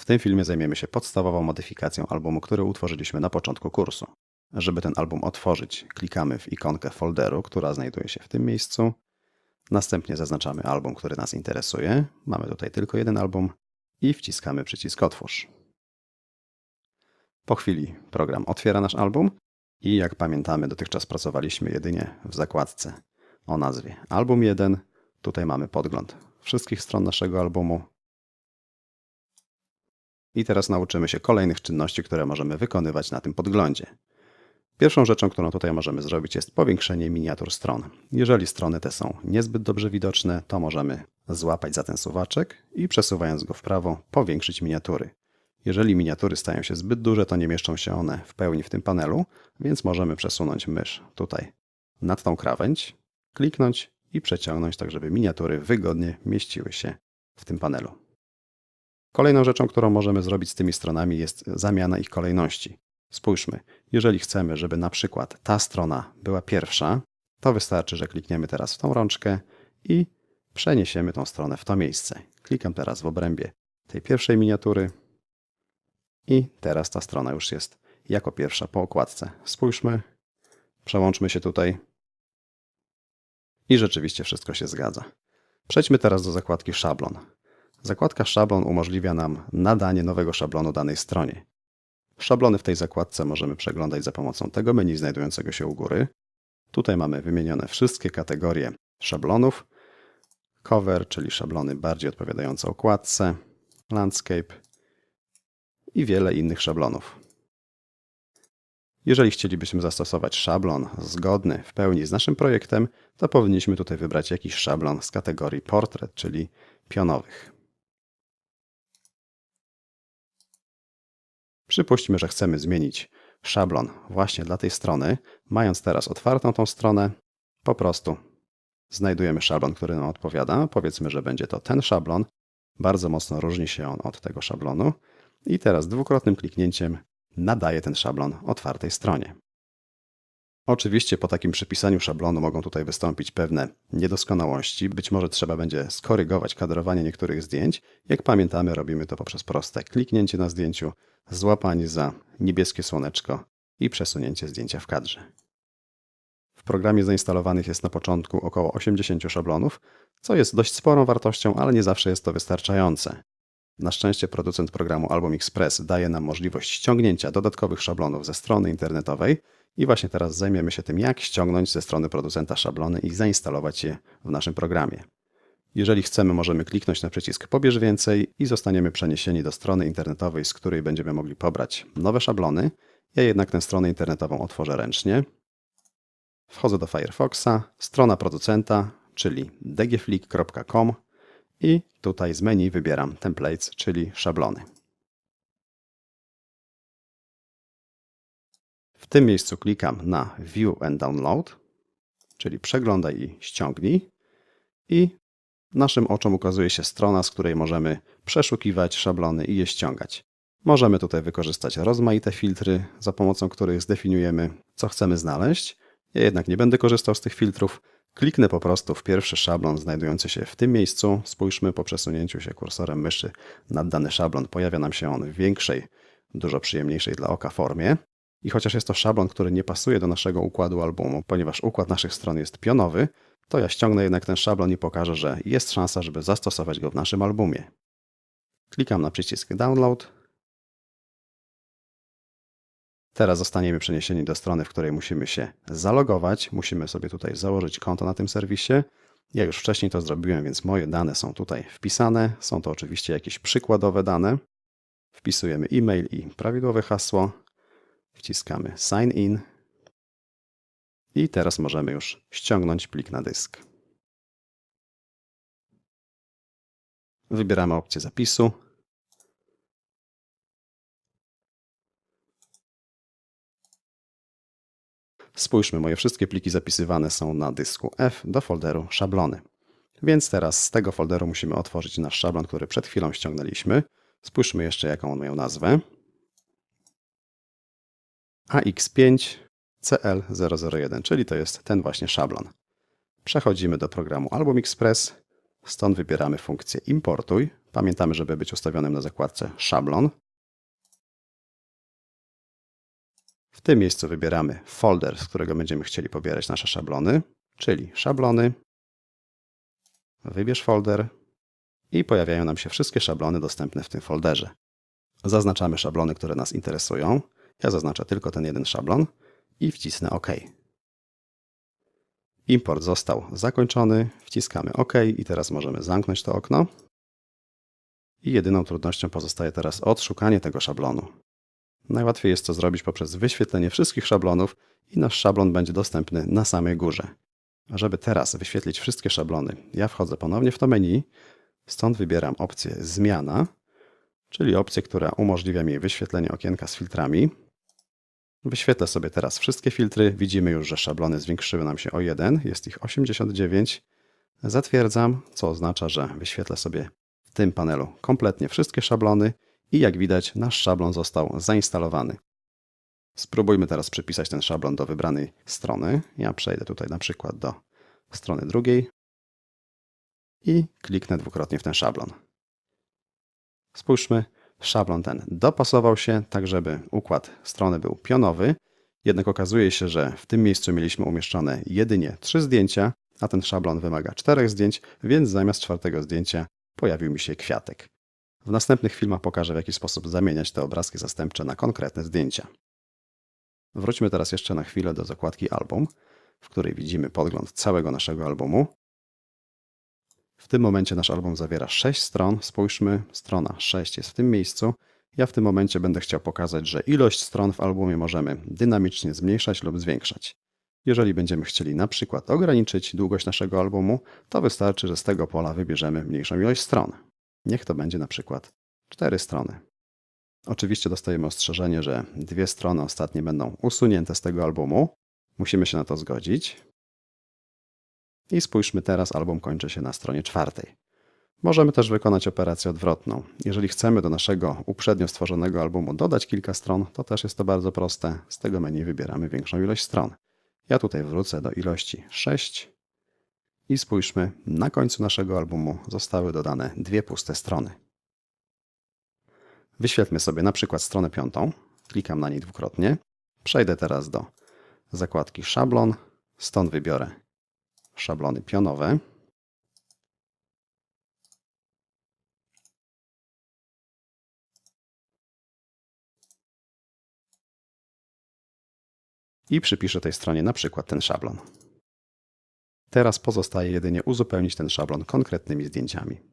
W tym filmie zajmiemy się podstawową modyfikacją albumu, który utworzyliśmy na początku kursu. Żeby ten album otworzyć, klikamy w ikonkę folderu, która znajduje się w tym miejscu. Następnie zaznaczamy album, który nas interesuje. Mamy tutaj tylko jeden album i wciskamy przycisk Otwórz. Po chwili program otwiera nasz album i jak pamiętamy, dotychczas pracowaliśmy jedynie w zakładce o nazwie Album 1. Tutaj mamy podgląd wszystkich stron naszego albumu. I teraz nauczymy się kolejnych czynności, które możemy wykonywać na tym podglądzie. Pierwszą rzeczą, którą tutaj możemy zrobić, jest powiększenie miniatur stron. Jeżeli strony te są niezbyt dobrze widoczne, to możemy złapać za ten suwaczek i przesuwając go w prawo, powiększyć miniatury. Jeżeli miniatury stają się zbyt duże, to nie mieszczą się one w pełni w tym panelu, więc możemy przesunąć mysz tutaj nad tą krawędź, kliknąć i przeciągnąć, tak żeby miniatury wygodnie mieściły się w tym panelu. Kolejną rzeczą, którą możemy zrobić z tymi stronami jest zamiana ich kolejności. Spójrzmy, jeżeli chcemy, żeby na przykład ta strona była pierwsza, to wystarczy, że klikniemy teraz w tą rączkę i przeniesiemy tą stronę w to miejsce. Klikam teraz w obrębie tej pierwszej miniatury i teraz ta strona już jest jako pierwsza po okładce. Spójrzmy, przełączmy się tutaj i rzeczywiście wszystko się zgadza. Przejdźmy teraz do zakładki szablon. Zakładka szablon umożliwia nam nadanie nowego szablonu danej stronie. Szablony w tej zakładce możemy przeglądać za pomocą tego menu znajdującego się u góry. Tutaj mamy wymienione wszystkie kategorie szablonów. Cover, czyli szablony bardziej odpowiadające okładce, landscape i wiele innych szablonów. Jeżeli chcielibyśmy zastosować szablon zgodny w pełni z naszym projektem, to powinniśmy tutaj wybrać jakiś szablon z kategorii portret, czyli pionowych. Przypuśćmy, że chcemy zmienić szablon właśnie dla tej strony. Mając teraz otwartą tą stronę, po prostu znajdujemy szablon, który nam odpowiada. Powiedzmy, że będzie to ten szablon. Bardzo mocno różni się on od tego szablonu. I teraz dwukrotnym kliknięciem nadaje ten szablon otwartej stronie. Oczywiście po takim przypisaniu szablonu mogą tutaj wystąpić pewne niedoskonałości. Być może trzeba będzie skorygować kadrowanie niektórych zdjęć. Jak pamiętamy, robimy to poprzez proste kliknięcie na zdjęciu, złapanie za niebieskie słoneczko i przesunięcie zdjęcia w kadrze. W programie zainstalowanych jest na początku około 80 szablonów, co jest dość sporą wartością, ale nie zawsze jest to wystarczające. Na szczęście producent programu Album Express daje nam możliwość ściągnięcia dodatkowych szablonów ze strony internetowej i właśnie teraz zajmiemy się tym, jak ściągnąć ze strony producenta szablony i zainstalować je w naszym programie. Jeżeli chcemy, możemy kliknąć na przycisk Pobierz więcej i zostaniemy przeniesieni do strony internetowej, z której będziemy mogli pobrać nowe szablony. Ja jednak tę stronę internetową otworzę ręcznie. Wchodzę do Firefoxa, strona producenta, czyli dgflick.com i tutaj z menu wybieram Templates, czyli szablony. Tym miejscu klikam na View and Download, czyli przeglądaj i ściągnij i naszym oczom ukazuje się strona, z której możemy przeszukiwać szablony i je ściągać. Możemy tutaj wykorzystać rozmaite filtry, za pomocą których zdefiniujemy, co chcemy znaleźć. Ja jednak nie będę korzystał z tych filtrów. Kliknę po prostu w pierwszy szablon znajdujący się w tym miejscu. Spójrzmy po przesunięciu się kursorem myszy nad dany szablon. Pojawia nam się on w większej, dużo przyjemniejszej dla oka formie. I chociaż jest to szablon, który nie pasuje do naszego układu albumu, ponieważ układ naszych stron jest pionowy, to ja ściągnę jednak ten szablon i pokażę, że jest szansa, żeby zastosować go w naszym albumie. Klikam na przycisk Download. Teraz zostaniemy przeniesieni do strony, w której musimy się zalogować. Musimy sobie tutaj założyć konto na tym serwisie. Ja już wcześniej to zrobiłem, więc moje dane są tutaj wpisane. Są to oczywiście jakieś przykładowe dane. Wpisujemy e-mail i prawidłowe hasło. Wciskamy Sign In. I teraz możemy już ściągnąć plik na dysk. Wybieramy opcję zapisu. Spójrzmy, moje wszystkie pliki zapisywane są na dysku F do folderu szablony. Więc teraz z tego folderu musimy otworzyć nasz szablon, który przed chwilą ściągnęliśmy. Spójrzmy jeszcze, jaką on miał nazwę. AX5 CL001, czyli to jest ten właśnie szablon. Przechodzimy do programu Album Express. Stąd wybieramy funkcję Importuj, Pamiętamy, żeby być ustawionym na zakładce Szablon. W tym miejscu wybieramy folder, z którego będziemy chcieli pobierać nasze szablony, czyli szablony. Wybierz folder i pojawiają nam się wszystkie szablony dostępne w tym folderze. Zaznaczamy szablony, które nas interesują. Ja zaznaczę tylko ten jeden szablon i wcisnę OK. Import został zakończony, wciskamy OK i teraz możemy zamknąć to okno. I jedyną trudnością pozostaje teraz odszukanie tego szablonu. Najłatwiej jest to zrobić poprzez wyświetlenie wszystkich szablonów i nasz szablon będzie dostępny na samej górze. A żeby teraz wyświetlić wszystkie szablony, ja wchodzę ponownie w to menu, stąd wybieram opcję Zmiana, czyli opcję, która umożliwia mi wyświetlenie okienka z filtrami. Wyświetlę sobie teraz wszystkie filtry. Widzimy już, że szablony zwiększyły nam się o 1, jest ich 89. Zatwierdzam, co oznacza, że wyświetlę sobie w tym panelu kompletnie wszystkie szablony i jak widać nasz szablon został zainstalowany. Spróbujmy teraz przypisać ten szablon do wybranej strony. Ja przejdę tutaj na przykład do strony drugiej i kliknę dwukrotnie w ten szablon. Spójrzmy, szablon ten dopasował się tak, żeby układ strony był pionowy, jednak okazuje się, że w tym miejscu mieliśmy umieszczone jedynie trzy zdjęcia, a ten szablon wymaga czterech zdjęć, więc zamiast czwartego zdjęcia pojawił mi się kwiatek. W następnych filmach pokażę, w jaki sposób zamieniać te obrazki zastępcze na konkretne zdjęcia. Wróćmy teraz jeszcze na chwilę do zakładki Album, w której widzimy podgląd całego naszego albumu. W tym momencie nasz album zawiera 6 stron. Spójrzmy, strona 6 jest w tym miejscu. Ja w tym momencie będę chciał pokazać, że ilość stron w albumie możemy dynamicznie zmniejszać lub zwiększać. Jeżeli będziemy chcieli na przykład ograniczyć długość naszego albumu, to wystarczy, że z tego pola wybierzemy mniejszą ilość stron. Niech to będzie na przykład 4 strony. Oczywiście dostajemy ostrzeżenie, że dwie strony ostatnie będą usunięte z tego albumu. Musimy się na to zgodzić. I spójrzmy teraz, album kończy się na stronie czwartej. Możemy też wykonać operację odwrotną. Jeżeli chcemy do naszego uprzednio stworzonego albumu dodać kilka stron, to też jest to bardzo proste. Z tego menu wybieramy większą ilość stron. Ja tutaj wrócę do ilości 6 i spójrzmy, na końcu naszego albumu zostały dodane dwie puste strony. Wyświetlmy sobie na przykład stronę piątą. Klikam na niej dwukrotnie. Przejdę teraz do zakładki szablon. Stąd wybiorę szablony pionowe. I przypiszę tej stronie na przykład ten szablon. Teraz pozostaje jedynie uzupełnić ten szablon konkretnymi zdjęciami.